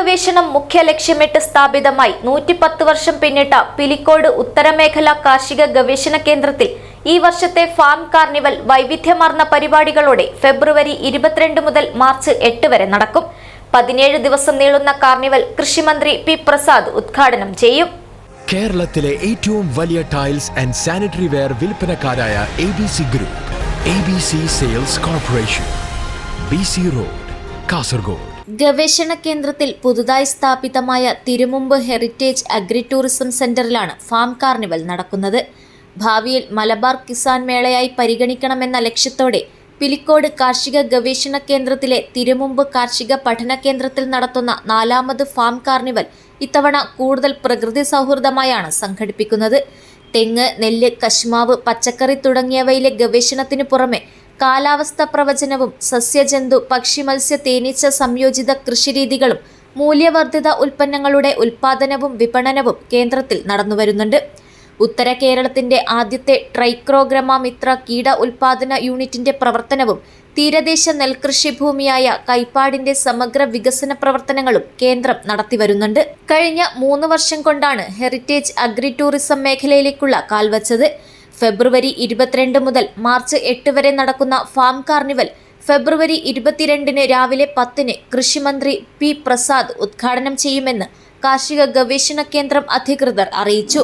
ഗവേഷണം മുഖ്യ ലക്ഷ്യമിട്ട് സ്ഥാപിതമായി നൂറ്റിപ്പത്ത് വർഷം പിന്നിട്ട പിലിക്കോട് ഉത്തരമേഖല കാർഷിക ഗവേഷണ കേന്ദ്രത്തിൽ ഈ വർഷത്തെ ഫാം കാർണിവൽ വൈവിധ്യമാർന്ന പരിപാടികളോടെ ഫെബ്രുവരി ഇരുപത്തിരണ്ട് മുതൽ മാർച്ച് എട്ട് വരെ നടക്കും. പതിനേഴ് ദിവസം നീളുന്ന കാർണിവൽ കൃഷിമന്ത്രി പി പ്രസാദ് ഉദ്ഘാടനം ചെയ്യും. കേരളത്തിലെ ഏറ്റവും വലിയ tiles and sanitary ware വിൽപ്പനക്കാരായ A B C group A B C sales corporation B C road Kasaragod. ഗവേഷണ കേന്ദ്രത്തിൽ പുതുതായി സ്ഥാപിതമായ തിരുമുമ്പ് ഹെറിറ്റേജ് അഗ്രി ടൂറിസം സെന്ററിലാണ് ഫാം കാർണിവൽ നടക്കുന്നത്. ഭാവിയിൽ മലബാർ കിസാൻ മേളയായി പരിഗണിക്കണമെന്ന ലക്ഷ്യത്തോടെ പിലിക്കോട് കാർഷിക ഗവേഷണ കേന്ദ്രത്തിലെ തിരുമുമ്പ് കാർഷിക പഠന കേന്ദ്രത്തിൽ നടത്തുന്ന നാലാമത് ഫാം കാർണിവൽ ഇത്തവണ കൂടുതൽ പ്രകൃതി സൗഹൃദമായാണ് സംഘടിപ്പിക്കുന്നത്. തെങ്ങ് നെല്ല് കശ്മാവ് പച്ചക്കറി തുടങ്ങിയവയിലെ ഗവേഷണത്തിനു പുറമെ കാലാവസ്ഥ പ്രവചനവും സസ്യജന്തു പക്ഷി മത്സ്യ തേനീച്ച സംയോജിത കൃഷിരീതികളും മൂല്യവർദ്ധിത ഉൽപ്പന്നങ്ങളുടെ ഉൽപ്പാദനവും വിപണനവും കേന്ദ്രത്തിൽ നടന്നുവരുന്നുണ്ട്. ഉത്തര കേരളത്തിന്റെ ആദ്യത്തെ ട്രൈക്രോഗ്രമ മിത്ര കീട ഉൽപാദന യൂണിറ്റിന്റെ പ്രവർത്തനവും തീരദേശ നെൽകൃഷി ഭൂമിയായ കൈപ്പാടിന്റെ സമഗ്ര വികസന പ്രവർത്തനങ്ങളും കേന്ദ്രം നടത്തിവരുന്നുണ്ട്. കഴിഞ്ഞ മൂന്ന് വർഷം കൊണ്ടാണ് ഹെറിറ്റേജ് അഗ്രി ടൂറിസം മേഖലയിലേക്കുള്ള കാൽവച്ചത്. ഫെബ്രുവരി ഇരുപത്തിരണ്ട് മുതൽ മാർച്ച് എട്ട് വരെ നടക്കുന്ന ഫാം കാർണിവൽ ഫെബ്രുവരി ഇരുപത്തിരണ്ടിന് രാവിലെ പത്തിന് കൃഷിമന്ത്രി പി പ്രസാദ് ഉദ്ഘാടനം ചെയ്യുമെന്ന് കാർഷിക ഗവേഷണ കേന്ദ്രം അധികൃതർ അറിയിച്ചു.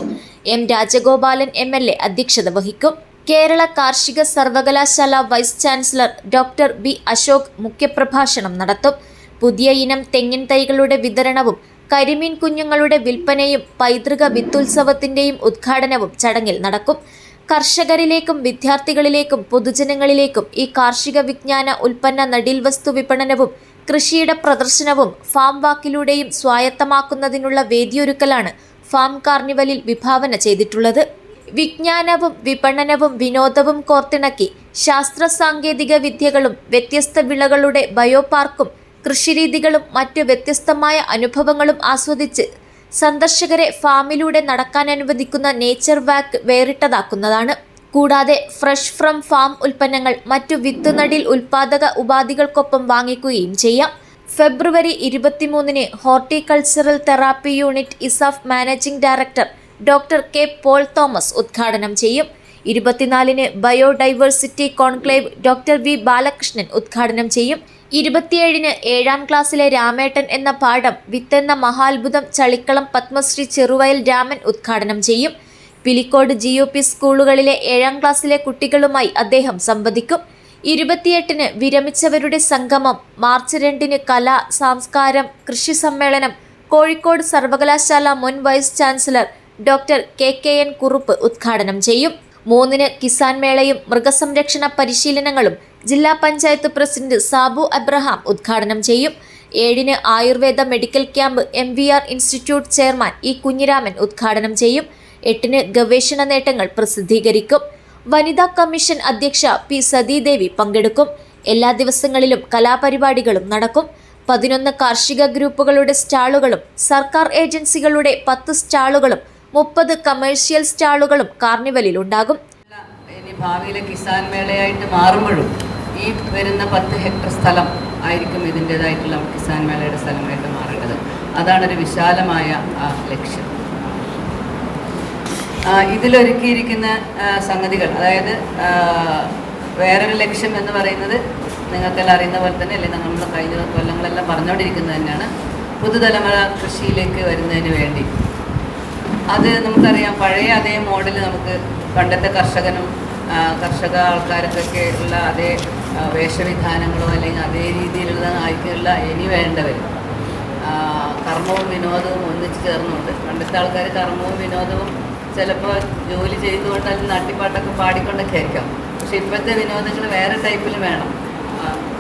M Rajagopalan M L A അധ്യക്ഷത വഹിക്കും. കേരള കാർഷിക സർവകലാശാല vice chancellor doctor B Ashok മുഖ്യപ്രഭാഷണം നടത്തും. പുതിയ ഇനം തെങ്ങിൻ തൈകളുടെ വിതരണവും കരിമീൻ കുഞ്ഞുങ്ങളുടെ വിൽപ്പനയും പൈതൃക വിത്തുത്സവത്തിന്റെയും ഉദ്ഘാടനവും ചടങ്ങിൽ നടക്കും. കർഷകരിലേക്കും വിദ്യാർത്ഥികളിലേക്കും പൊതുജനങ്ങളിലേക്കും ഈ കാർഷിക വിജ്ഞാന ഉൽപ്പന്ന നടീൽ വസ്തു വിപണനവും കൃഷിയുടെ പ്രദർശനവും ഫാം വാക്കിലൂടെയും സ്വായത്തമാക്കുന്നതിനുള്ള വേദിയൊരുക്കലാണ് ഫാം കാർണിവലിൽ വിഭാവന ചെയ്തിട്ടുള്ളത്. വിജ്ഞാനവും വിപണനവും വിനോദവും കോർത്തിണക്കി ശാസ്ത്ര സാങ്കേതിക വിദ്യകളും വ്യത്യസ്ത വിളകളുടെ ബയോപാർക്കും കൃഷിരീതികളും മറ്റ് വ്യത്യസ്തമായ അനുഭവങ്ങളും ആസ്വദിച്ച് സന്ദർശകരെ ഫാമിലൂടെ നടക്കാൻ അനുവദിക്കുന്ന നേച്ചർ വാക്ക് വേറിട്ടതാക്കുന്നതാണ്. കൂടാതെ ഫ്രഷ് ഫ്രം ഫാം ഉൽപ്പന്നങ്ങൾ മറ്റു വിത്ത് നടിൽ ഉൽപാദക ഉപാധികൾക്കൊപ്പം വാങ്ങിക്കുകയും ചെയ്യാം. ഫെബ്രുവരി ഇരുപത്തിമൂന്നിന് horticultural therapy unit ESAF managing director doctor K Paul Thomas ഉദ്ഘാടനം ചെയ്യും. ഇരുപത്തിനാലിന് biodiversity conclave doctor V Balakrishnan ഉദ്ഘാടനം ചെയ്യും. ഇരുപത്തിയേഴിന് ഏഴാം ക്ലാസ്സിലെ രാമേട്ടൻ എന്ന പാഠം വിത്തെന്ന മഹാത്ഭുതം ചളിക്കളം പത്മശ്രീ ചെറുവയൽ രാമൻ ഉദ്ഘാടനം ചെയ്യും. പിലിക്കോട് ജി യു പി സ്കൂളുകളിലെ ഏഴാം ക്ലാസ്സിലെ കുട്ടികളുമായി അദ്ദേഹം സംവദിക്കും. ഇരുപത്തിയെട്ടിന് വിരമിച്ചവരുടെ സംഗമം മാർച്ച് രണ്ടിന് കല സംസ്കാരം കൃഷി സമ്മേളനം കോഴിക്കോട് സർവകലാശാല മുൻ vice chancellor doctor K K N Kurup ഉദ്ഘാടനം ചെയ്യും. മൂന്നിന് കിസാൻ മേളയും മൃഗസംരക്ഷണ പരിശീലനങ്ങളും ജില്ലാ പഞ്ചായത്ത് പ്രസിഡന്റ് സാബു അബ്രഹാം ഉദ്ഘാടനം ചെയ്യും. ഏഴിന് Ayurveda medical camp M V R institute chairman E Kunhiraman ഉദ്ഘാടനം ചെയ്യും. എട്ടിന് ഗവേഷണ നേട്ടങ്ങൾ പ്രസിദ്ധീകരിക്കും. വനിതാ കമ്മീഷൻ അധ്യക്ഷ പി സതീദേവി പങ്കെടുക്കും. എല്ലാ ദിവസങ്ങളിലും കലാപരിപാടികളും നടക്കും. പതിനൊന്ന് കാർഷിക ഗ്രൂപ്പുകളുടെ സ്റ്റാളുകളും സർക്കാർ ഏജൻസികളുടെ പത്ത് സ്റ്റാളുകളും മുപ്പത് കമേഴ്ഷ്യൽ സ്റ്റാളുകളും കാർണിവലിൽ ഉണ്ടാകും ഇനി ഭാവിയിലെ കിസാൻ മേളയായിട്ട് മാറുമ്പോഴും ഈ വരുന്ന പത്ത് ഹെക്ടർ സ്ഥലം ആയിരിക്കും ഇതിന്റെതായിട്ടുള്ള കിസാൻ മേളയുടെ സ്ഥലമായിട്ട് മാറേണ്ടത്. അതാണൊരു വിശാലമായ ലക്ഷ്യം. ഇതിലൊരുക്കിയിരിക്കുന്ന സംഗതികൾ അതായത് വേറൊരു ലക്ഷ്യം എന്ന് പറയുന്നത് നിങ്ങൾക്കെല്ലാം അറിയുന്ന പോലെ തന്നെ അല്ലെങ്കിൽ നമ്മൾ കഴിഞ്ഞ കൊല്ലങ്ങളെല്ലാം പറഞ്ഞുകൊണ്ടിരിക്കുന്നത് തന്നെയാണ്. പുതുതലമുറ കൃഷിയിലേക്ക് വരുന്നതിന് വേണ്ടി. അത് നമുക്കറിയാം. പഴയ അതേ മോഡൽ നമുക്ക് പണ്ടത്തെ കർഷകനും കർഷക ആൾക്കാർക്കൊക്കെ ഉള്ള അതേ വേഷവിധാനങ്ങളോ അല്ലെങ്കിൽ അതേ രീതിയിലുള്ള ആയിട്ടുള്ള ഇനി വേണ്ടവർ കർമ്മവും വിനോദവും ഒന്നിച്ച് ചേർന്നുകൊണ്ട്. പണ്ടത്തെ ആൾക്കാർ കർമ്മവും വിനോദവും ചിലപ്പോൾ ജോലി ചെയ്തുകൊണ്ട് അല്ലെങ്കിൽ നാട്ടിപ്പാട്ടൊക്കെ പാടിക്കൊണ്ടൊക്കെ ആയിരിക്കാം. പക്ഷെ ഇപ്പോഴത്തെ വിനോദങ്ങൾ വേറെ ടൈപ്പിൽ വേണം.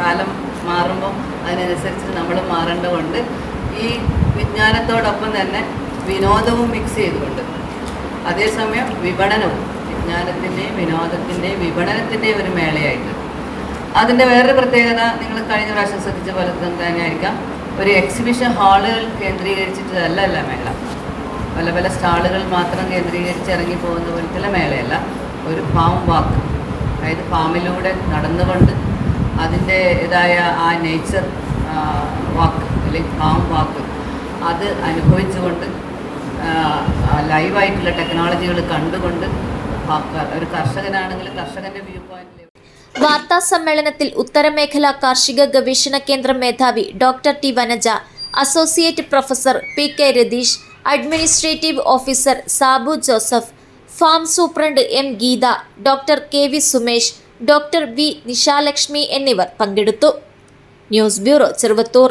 കാലം മാറുമ്പം അതിനനുസരിച്ച് നമ്മൾ മാറേണ്ടതുകൊണ്ട് ഈ വിജ്ഞാനത്തോടൊപ്പം തന്നെ വിനോദവും മിക്സ് ചെയ്തുകൊണ്ട്. അതേസമയം വിപണനവും വിജ്ഞാനത്തിന്റെയും വിനോദത്തിന്റെയും വിപണനത്തിന്റെയും ഒരു മേളയായിട്ട്. അതിന്റെ വേറൊരു പ്രത്യേകത നിങ്ങൾ കഴിഞ്ഞ പ്രാവശ്യം ശ്രദ്ധിച്ച പോലെ തന്നെയായിരിക്കാം. ഒരു എക്സിബിഷൻ ഹാളുകൾ കേന്ദ്രീകരിച്ചിട്ടല്ല അല്ല മേള. പല പല സ്റ്റാളുകൾ മാത്രം കേന്ദ്രീകരിച്ച് ഇറങ്ങി പോകുന്ന പോലത്തെ മേളയല്ല. ഒരു ഫാം വാക്ക് അതായത് ഫാമിലൂടെ നടന്നുകൊണ്ട് അതിന്റെ ഇതായ ആ നേച്ചർ വാക്ക് അല്ലെങ്കിൽ ഫാം വാക്ക് അത് അനുഭവിച്ചുകൊണ്ട് ലൈവായിട്ടുള്ള ടെക്നോളജികൾ കണ്ടുകൊണ്ട് ഒരു കർഷകനാണെങ്കിൽ കർഷകന്റെ വ്യൂ പോയിന്റിൽ വാർത്താ സമ്മേളനത്തിൽ ഉത്തരമേഖല കാർഷിക ഗവേഷണ കേന്ദ്ര മേധാവി doctor T Vanaja associate professor P K Ratheesh administrative officer Sabu Joseph farm superintendent M Geetha doctor K V Sumesh doctor V Nishalakshmi എന്നിവർ പങ്കെടുത്തു. News bureau Cheruvathur.